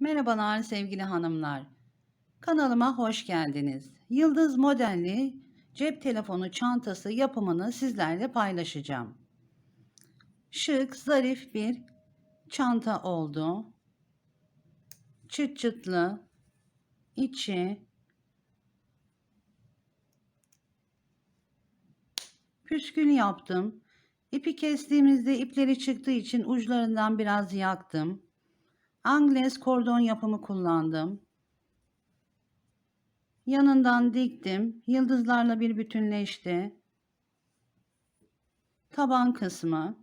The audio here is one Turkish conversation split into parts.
Merhabalar sevgili hanımlar. Kanalıma hoş geldiniz. Yıldız modelli cep telefonu çantası yapımını sizlerle paylaşacağım. Şık, zarif bir çanta oldu. Çıt çıtlı, içi püskül yaptım. İpi kestiğimizde ipleri çıktığı için uçlarından biraz yaktım. Angles kordon yapımı kullandım. Yanından diktim. Yıldızlarla bir bütünleşti. Taban kısmı.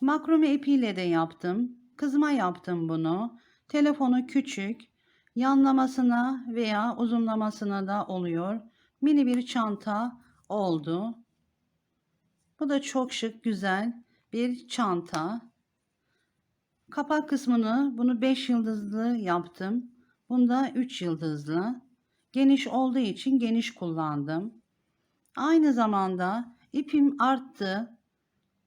Makrome ipiyle de yaptım. Kızma yaptım bunu. Telefonu küçük. Yanlamasına veya uzunlamasına da oluyor. Mini bir çanta oldu. Bu da çok şık, güzel bir çanta. Kapak kısmını bunu 5 yıldızlı yaptım. Bunda 3 yıldızlı. Geniş olduğu için geniş kullandım. Aynı zamanda ipim arttı.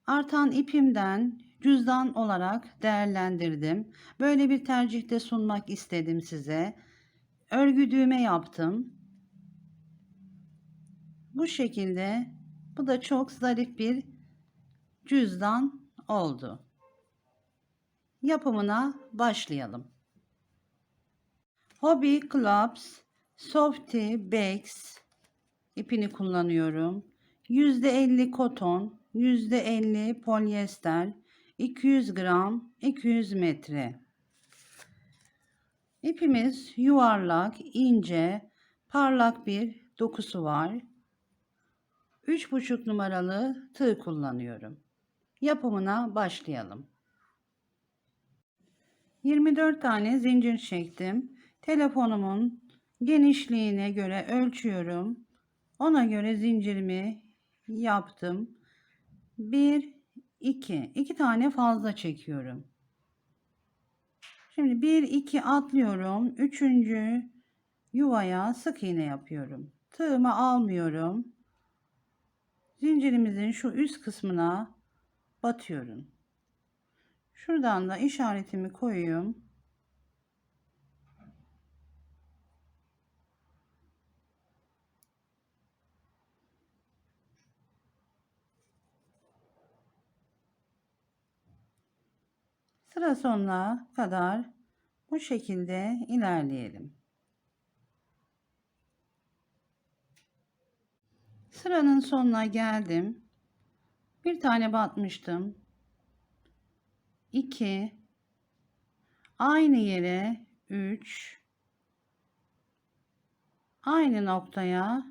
Artan ipimden cüzdan olarak değerlendirdim. Böyle bir tercihte sunmak istedim size. Örgü düğme yaptım. Bu şekilde bu da çok zarif bir cüzdan oldu yapımına başlayalım. Hobby Clubs Softy Bags ipini kullanıyorum. %50 koton, %50 polyester, 200 gram, 200 metre. İpimiz yuvarlak, ince, parlak bir dokusu var. 3,5 numaralı tığ kullanıyorum. Yapımına başlayalım. 24 tane zincir çektim. Telefonumun genişliğine göre ölçüyorum. Ona göre zincirimi yaptım. 1 2 2 tane fazla çekiyorum. Şimdi 1 2 atlıyorum. 3. yuvaya sık iğne yapıyorum. Tığımı almıyorum. Zincirimizin şu üst kısmına batıyorum. Şuradan da işaretimi koyuyorum. Sıra sonuna kadar bu şekilde ilerleyelim. Sıranın sonuna geldim. Bir tane batmıştım. 2 aynı yere 3 aynı noktaya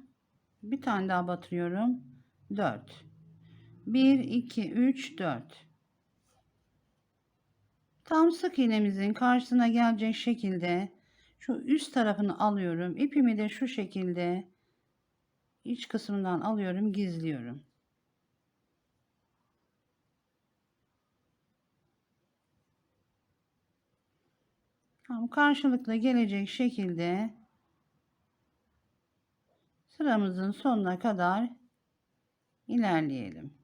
bir tane daha batırıyorum. 4 1 2 3 4 tam sık iğnemizin karşısına gelecek şekilde şu üst tarafını alıyorum. İpimi de şu şekilde iç kısmından alıyorum gizliyorum Tam karşılıklı gelecek şekilde sıramızın sonuna kadar ilerleyelim.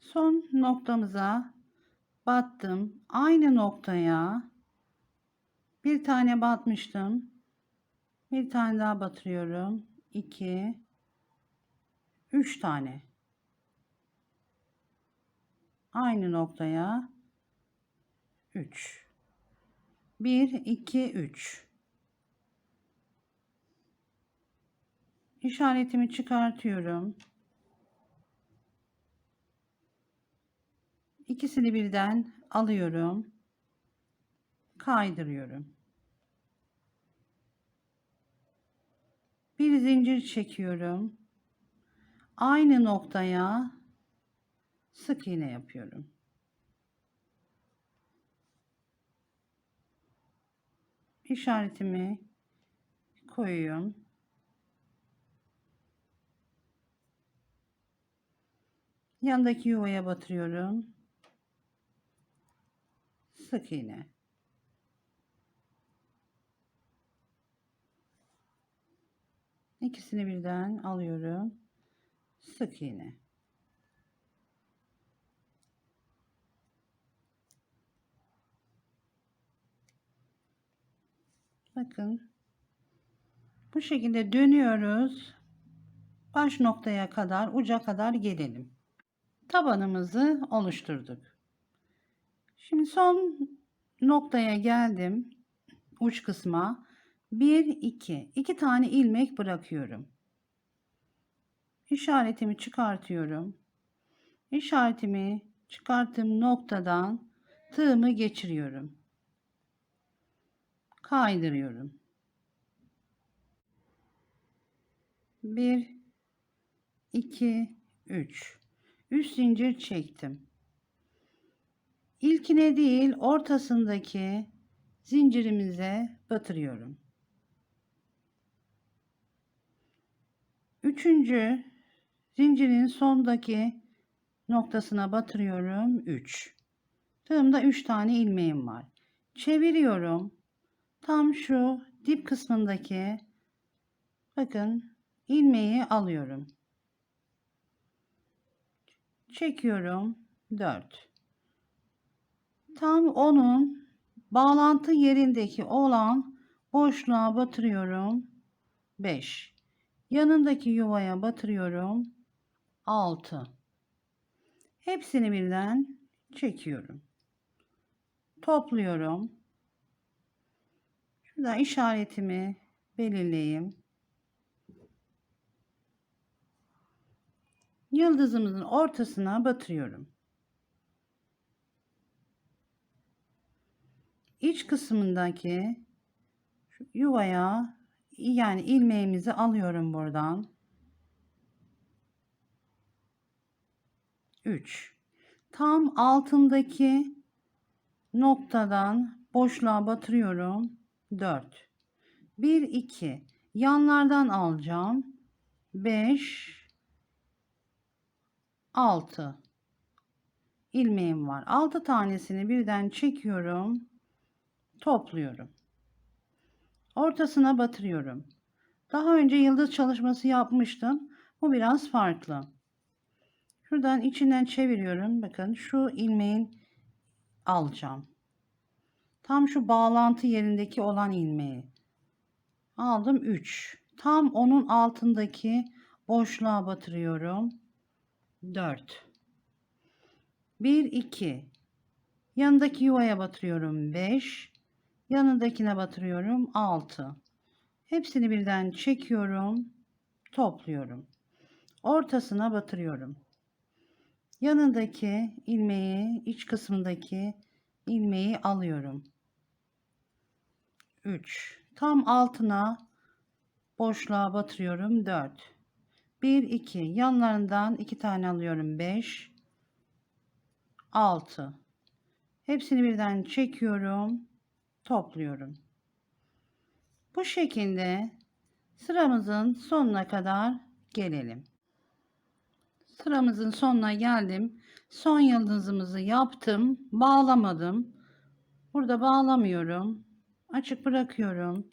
Son noktamıza battım. Aynı noktaya bir tane batmıştım. Bir tane daha batırıyorum. 2 3 tane. Aynı noktaya 3 1 2 3 işaretimi çıkartıyorum. İkisini birden alıyorum. Kaydırıyorum. Bir zincir çekiyorum. Aynı noktaya sık iğne yapıyorum. İşaretimi koyuyorum. Yandaki yuvaya batırıyorum. Sık iğne. İkisini birden alıyorum. Sık iğne. Bakın. Bu şekilde dönüyoruz. Baş noktaya kadar, uca kadar gelelim. Tabanımızı oluşturduk. Şimdi son noktaya geldim. Uç kısma. 1 2 2 tane ilmek bırakıyorum. İşaretimi çıkartıyorum. İşaretimi çıkarttığım noktadan tığımı geçiriyorum. Kaydırıyorum. 1 2 3 3 zincir çektim. İlkine değil ortasındaki zincirimize batırıyorum. Üçüncü zincirin sondaki noktasına batırıyorum 3. Tığımda 3 tane ilmeğim var. Çeviriyorum. Tam şu dip kısmındaki bakın ilmeği alıyorum. Çekiyorum 4. Tam onun bağlantı yerindeki olan boşluğa batırıyorum 5. Yanındaki yuvaya batırıyorum 6. Hepsini birden çekiyorum. Topluyorum. Şurada işaretimi belirleyeyim. Yıldızımızın ortasına batırıyorum. İç kısmındaki yuvaya yani ilmeğimizi alıyorum buradan. 3 tam altındaki noktadan boşluğa batırıyorum. 4 1 2 yanlardan alacağım. 5 6 ilmeğim var. 6 tanesini birden çekiyorum. Topluyorum ortasına batırıyorum daha önce yıldız çalışması yapmıştım bu biraz farklı Şuradan içinden çeviriyorum. Bakın şu ilmeğin alacağım. Tam şu bağlantı yerindeki olan ilmeği. Aldım 3. Tam onun altındaki boşluğa batırıyorum. 4. 1 2. Yanındaki yuvaya batırıyorum 5. Yanındakine batırıyorum. 6. Hepsini birden çekiyorum, topluyorum. Ortasına batırıyorum. Yanındaki ilmeği iç kısmındaki ilmeği alıyorum. 3 tam altına boşluğa batırıyorum. 4 1 2 yanlarından 2 tane alıyorum. 5 6 hepsini birden çekiyorum topluyorum bu şekilde sıramızın sonuna kadar gelelim Sıramızın sonuna geldim. Son yıldızımızı yaptım. Bağlamadım. Burada bağlamıyorum. Açık bırakıyorum.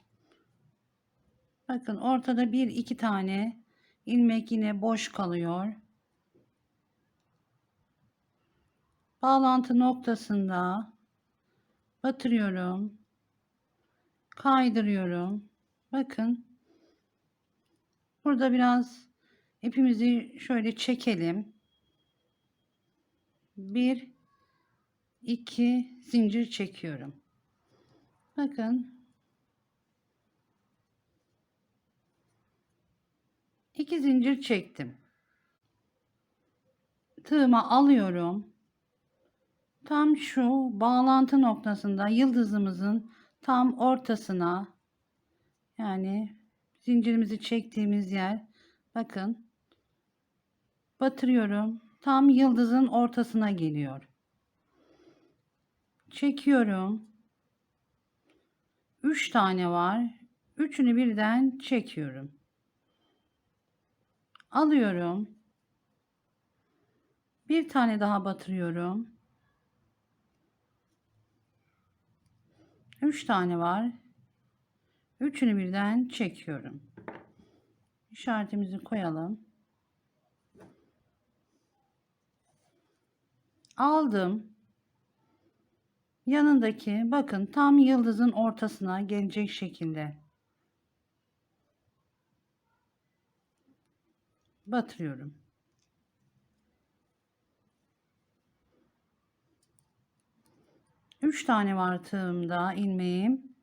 Bakın ortada bir iki tane ilmek yine boş kalıyor. Bağlantı noktasında batırıyorum. Kaydırıyorum. Bakın. Burada biraz ipimizi şöyle çekelim. Bir, iki zincir çekiyorum. Bakın. iki zincir çektim. Tığıma alıyorum. Tam şu bağlantı noktasında yıldızımızın tam ortasına yani zincirimizi çektiğimiz yer bakın batırıyorum. Tam yıldızın ortasına geliyor. Çekiyorum. 3 tane var. Üçünü birden çekiyorum. Alıyorum. Bir tane daha batırıyorum. 3 tane var. Üçünü birden çekiyorum. işaretimizi koyalım. Aldım. Yanındaki bakın tam yıldızın ortasına gelecek şekilde batırıyorum. Üç tane var tığımda ilmeğim.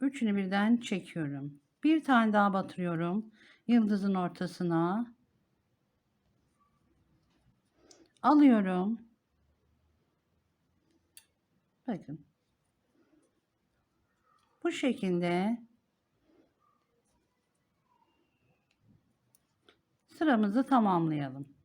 Üçünü birden çekiyorum. Bir tane daha batırıyorum. Yıldızın ortasına. Alıyorum. Bakın. Bu şekilde sıramızı tamamlayalım.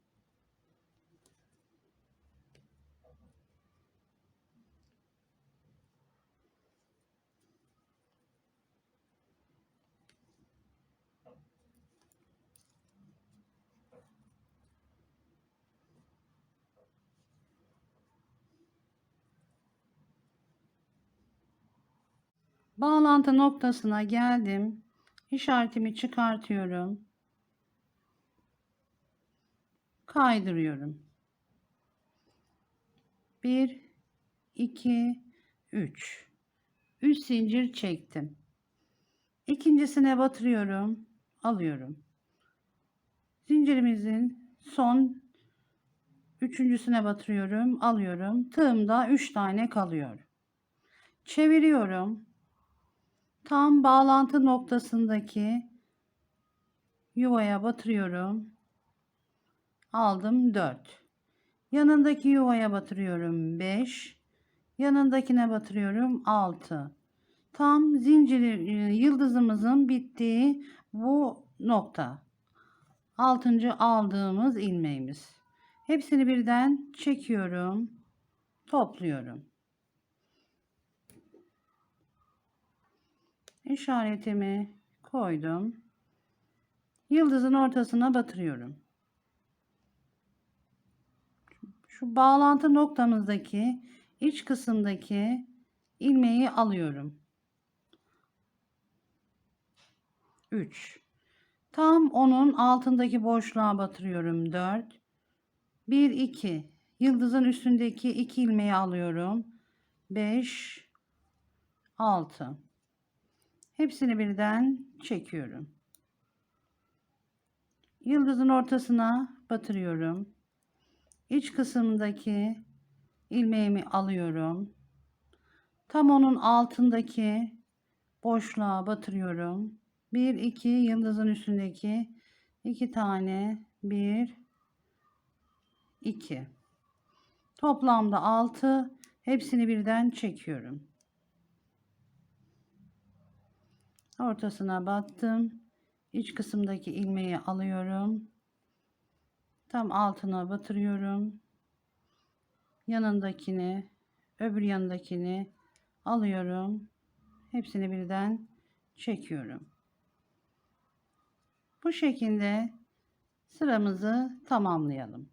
Bağlantı noktasına geldim. İşaretimi çıkartıyorum. Kaydırıyorum. 1 2 3 3 zincir çektim. İkincisine batırıyorum, alıyorum. Zincirimizin son üçüncüsüne batırıyorum, alıyorum. Tığımda 3 tane kalıyor. Çeviriyorum tam bağlantı noktasındaki yuvaya batırıyorum. Aldım 4. Yanındaki yuvaya batırıyorum 5. Yanındakine batırıyorum 6. Tam zincir yıldızımızın bittiği bu nokta. 6. aldığımız ilmeğimiz. Hepsini birden çekiyorum. Topluyorum. İşaretimi koydum. Yıldızın ortasına batırıyorum. Şu bağlantı noktamızdaki iç kısımdaki ilmeği alıyorum. 3 Tam onun altındaki boşluğa batırıyorum 4 1 2 Yıldızın üstündeki iki ilmeği alıyorum. 5 6 Hepsini birden çekiyorum. Yıldızın ortasına batırıyorum. İç kısımdaki ilmeğimi alıyorum. Tam onun altındaki boşluğa batırıyorum. 1 2 yıldızın üstündeki iki tane 1 2 toplamda 6 hepsini birden çekiyorum. Ortasına battım iç kısımdaki ilmeği alıyorum. Tam altına batırıyorum. Yanındakini öbür yanındakini alıyorum. Hepsini birden çekiyorum. Bu şekilde sıramızı tamamlayalım